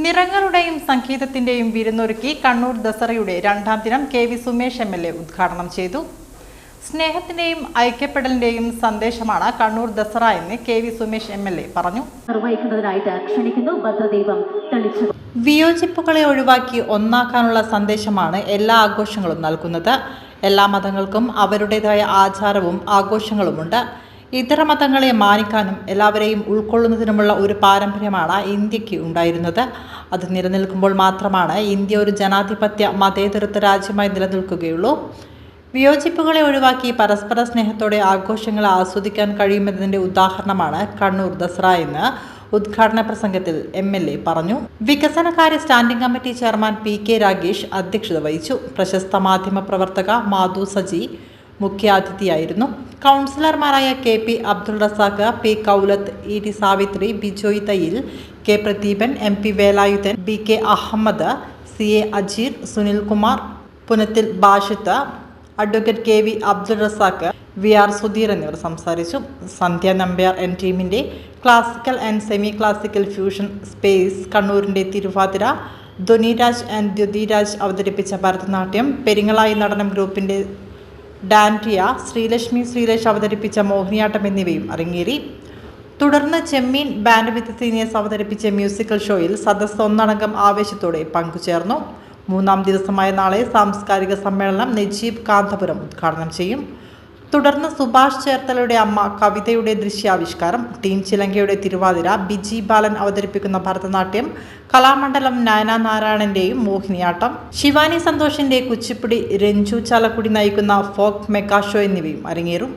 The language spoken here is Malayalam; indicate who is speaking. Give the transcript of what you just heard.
Speaker 1: നിറങ്ങളുടെയും സംഗീതത്തിന്റെയും വിരുന്നൊരുക്കി കണ്ണൂർ ദസറയുടെ രണ്ടാം ദിനം K V Sumesh M L A ഉദ്ഘാടനം ചെയ്തു. സ്നേഹത്തിന്റെയും ഐക്യപ്പെടലിന്റെയും സന്ദേശമാണ് കണ്ണൂർ ദസറ എന്ന് K V Sumesh M L A പറഞ്ഞു.
Speaker 2: നിർവഹിക്കുന്നതിനായിട്ട് ക്ഷണിക്കുന്നു തെളിച്ചു.
Speaker 1: വിയോജിപ്പുകളെ ഒഴിവാക്കി ഒന്നാക്കാനുള്ള സന്ദേശമാണ് എല്ലാ ആഘോഷങ്ങളും നൽകുന്നത്. എല്ലാ മതങ്ങൾക്കും അവരുടേതായ ആചാരവും ആഘോഷങ്ങളുമുണ്ട്. ഇതര മതങ്ങളെ മാനിക്കാനും എല്ലാവരെയും ഉൾക്കൊള്ളുന്നതിനുമുള്ള ഒരു പാരമ്പര്യമാണ് ഇന്ത്യയ്ക്ക് ഉണ്ടായിരുന്നത്. അത് നിലനിൽക്കുമ്പോൾ മാത്രമാണ് ഇന്ത്യ ഒരു ജനാധിപത്യ മതേതരത്വ രാജ്യമായി നിലനിൽക്കുകയുള്ളൂ. വിയോജിപ്പുകളെ ഒഴിവാക്കി പരസ്പര സ്നേഹത്തോടെ ആഘോഷങ്ങൾ ആസ്വദിക്കാൻ കഴിയുമെന്നതിന്റെ ഉദാഹരണമാണ് കണ്ണൂർ ദസറ എന്ന് ഉദ്ഘാടന പ്രസംഗത്തിൽ എം എൽ എ പറഞ്ഞു. വികസനകാര്യ standing committee chairman P K Ragesh അധ്യക്ഷത വഹിച്ചു. പ്രശസ്ത മാധ്യമ പ്രവർത്തക മാധു സജി മുഖ്യാതിഥിയായിരുന്നു. കൗൺസിലർമാരായ K P Abdul Razak P Koulath E T Savithri Bijoy Thayyil K Pradeepan M P Velayudhan B K Ahammed C A Ajeer Sunilkumar Punathil Bashith advocate K V Abdul Razak V R Sudheer എന്നിവർ സംസാരിച്ചു. സന്ധ്യ നമ്പ്യാർ എൻ ടീമിന്റെ classical and semi classical fusion space കണ്ണൂരിന്റെ Thiruvathira Dhwaniraj and Dyuthiraj അവതരിപ്പിച്ച ഭരതനാട്യം പെരിങ്ങളായി നടനം ഗ്രൂപ്പിന്റെ ഡാൻഡിയ ശ്രീലക്ഷ്മി ശ്രീലേഷ് അവതരിപ്പിച്ച മോഹിനിയാട്ടം എന്നിവയും അരങ്ങേറി. തുടർന്ന് ചെമ്മീൻ ബാൻഡ് വിത്ത് സീനിയേഴ്സ് അവതരിപ്പിച്ച മ്യൂസിക്കൽ ഷോയിൽ സദസ് ഒന്നടങ്കം ആവേശത്തോടെ പങ്കുചേർന്നു. മൂന്നാം ദിവസമായ നാളെ സാംസ്കാരിക സമ്മേളനം നജീബ് കാന്തപുരം ഉദ്ഘാടനം ചെയ്യും. തുടർന്ന് സുഭാഷ് ചേർത്തലയുടെ അമ്മ കവിതയുടെ ദൃശ്യാവിഷ്കാരം ടീം ചിലങ്കയുടെ തിരുവാതിര ബിജി ബാലൻ അവതരിപ്പിക്കുന്ന ഭരതനാട്യം കലാമണ്ഡലം നയന നാരായണന്റെയും മോഹിനിയാട്ടം ശിവാനി സന്തോഷിന്റെ കുച്ചിപ്പുടി രഞ്ജു ചാലക്കുടി നയിക്കുന്ന ഫോക്ക് മെക്കാഷോ എന്നിവയും അരങ്ങേറും.